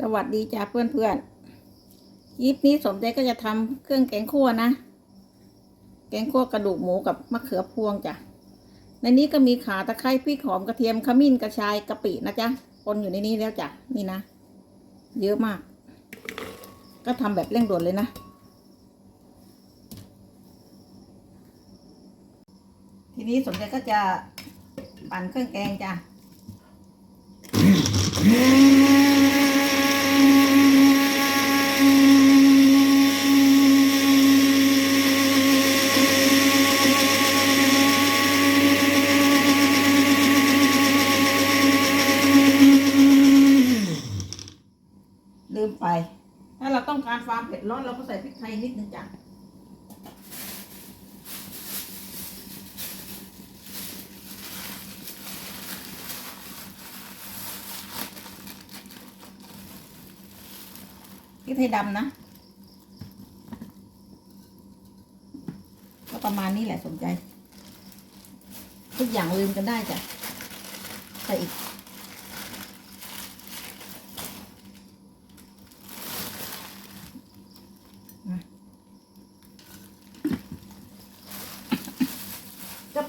สวัสดีจ้าเพื่อนเพื่อนยิปนี้สมใจก็จะทำเครื่องแกงคั่วนะ แกงคั่วกระดูกหมูกับมะเขือพวงจ้ะ ในนี้ก็มีขาตะไคร้พริกหอมกระเทียมขมิ้นกระชายกะปินะจ๊ะปนอยู่ในนี้แล้วจ้ะนี่นะ เยอะมาก ก็ทำแบบเร่งด่วนเลยนะ ทีนี้สมใจก็จะปั่นเครื่องแกงจ้ะ ดร้อนเราก็ใส่พริกไทยนิดนึงจ้ะพริกไทยดำนะก็ประมาณนี้แหละสนใจ ทุกอย่างลืมกันได้จ้ะใส่อีก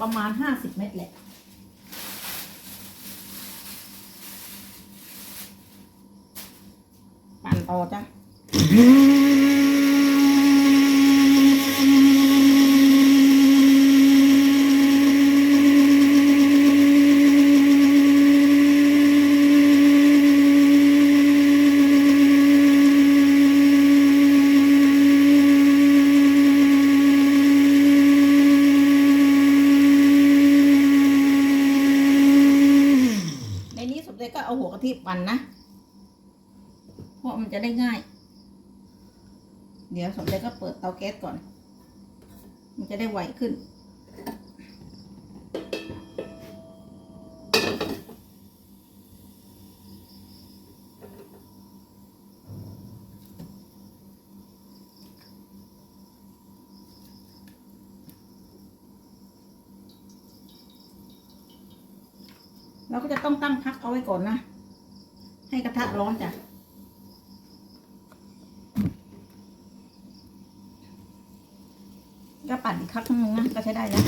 ประมาณห้าสิบเม็ดแหละปั่นต่อจ้ะ ในนี้สม เอาหัวกะทิปั่นนะ เพราะมันจะได้ง่าย เดี๋ยวสมเด็จก็เปิดเตาแก๊สก่อน มันจะได้ไวขึ้น เราก็จะต้องตั้งพักเอาไว้ก่อนนะ ให้กระทะร้อนจ้ะก็ปั่นอีกครั้งนึงนะก็ใช้ได้แล้ว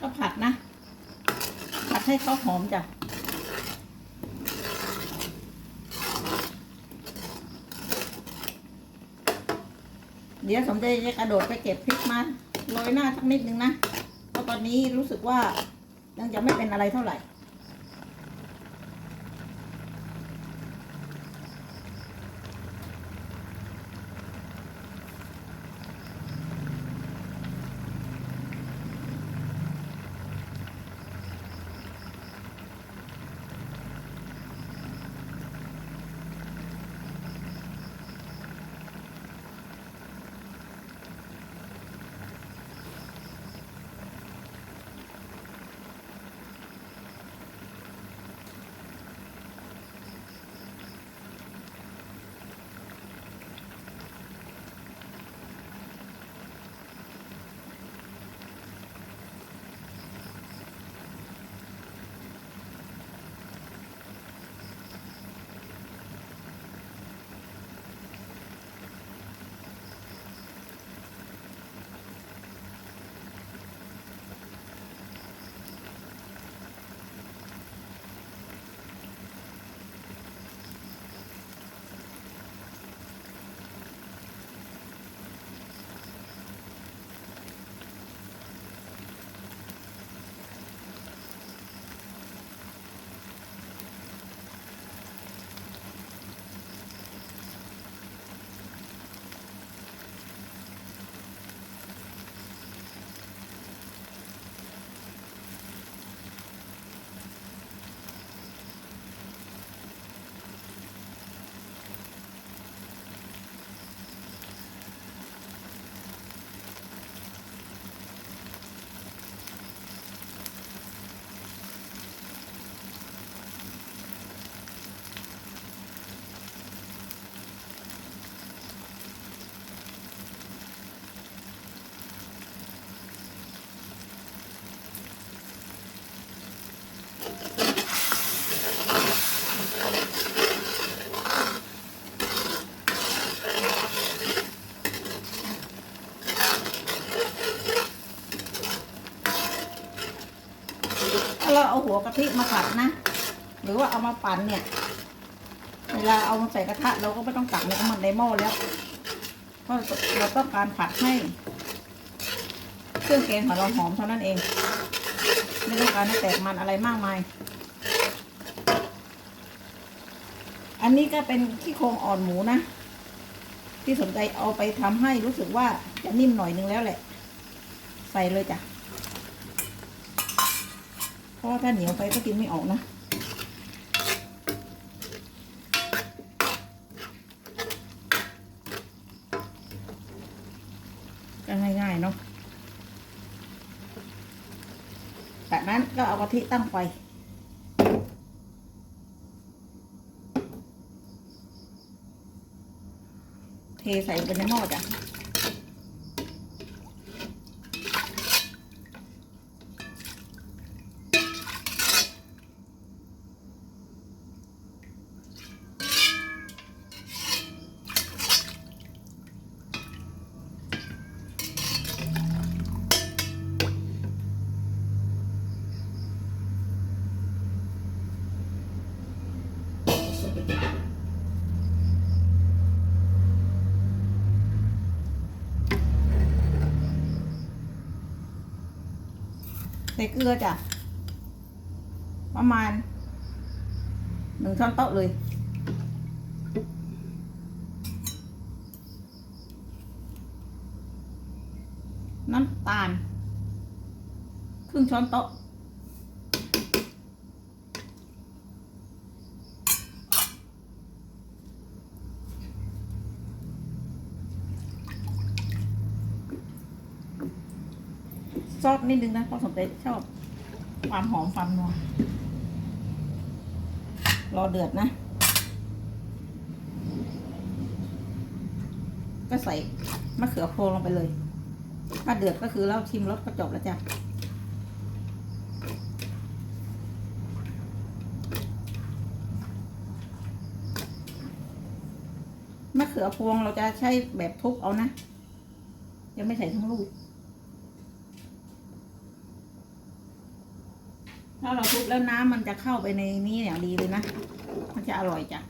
ก็ผัดนะาหอมจ้ะเดี๋ยวสมใจจะกระโดดไปเก็บพริกมาโรยหน้าสักนิดนึงนะเพราะตอนนี้รู้สึกว่ายังจะไม่เป็นอะไรเท่าไหร่ ตัวกะทิมาผัดนะ หรือว่าเอามาปั่นเนี่ย เวลาเอามาใส่กระทะเราก็ไม่ต้องตักในน้ำมันในหม้อแล้ว เพราะเราต้องการผัดให้ เครื่องแกงของเราหอมเท่านั้นเอง ไม่ต้องการให้แตกมันอะไรมากมาย อันนี้ก็เป็นขี้โครงอ่อนหมูนะ ที่สนใจเอาไปทำให้รู้สึกว่าจะนิ่มหน่อยนึงแล้วแหละ ใส่เลยจ้ะ ราะถ้าเหนียวไปก็กินไม่ออกนะก็ง่ายๆเนาะจากนั้นก็เอากะทิตั้งไฟเทใส่ไปในหม้อจ้ะ ใส่เกลือจ้ะ ประมาณหนึ่งช้อนโต๊ะเลยน้ำตาลครึ่งช้อนโต๊ะ ซอสนิดนึงนะเพราะสมเด็จชอบ ความหอมความนัวรอเดือดนะ ก็ใส่มะเขือโพวงลงไปเลย ถ้าเดือดก็คือเราชิมรสก็จบแล้วจ้ะมะเขือพวงเราจะใช้แบบทุบเอานะยังไม่ใส่ทั้งลูก ถ้าเราทุบแล้วน้ำมันจะเข้าไปในนี้อย่างดีเลยนะ มันจะอร่อยจ้ะ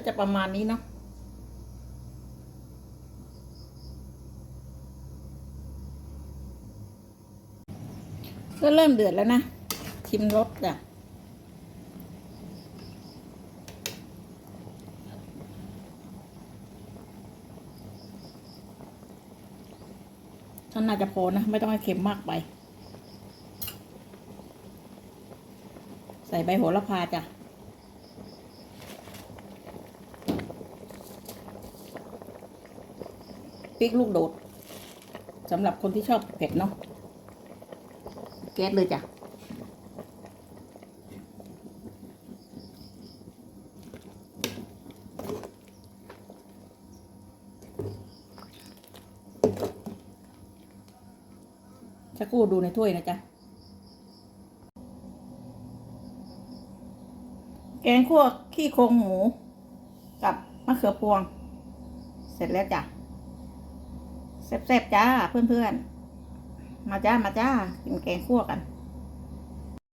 ก็จะประมาณนี้เนาะก็เริ่มเดือดแล้วนะ ชิมรสจ้ะท่านน่าจะพอนะ ไม่ต้องให้เค็มมากไป ใส่ใบโหระพาจ้ะ พริกลูกโดดสำหรับคนที่ชอบเผ็ดเนาะแก๊สเลยจ้ะชักกู้ดูในถ้วยนะจ๊ะ แกงคั่วขี้โครงหมู กับมะเขือพวง เสร็จแล้วจ้ะ แซ่บๆจ้าเพื่อนๆ มาจ้ามาจ้ากินแกงคั่วกัน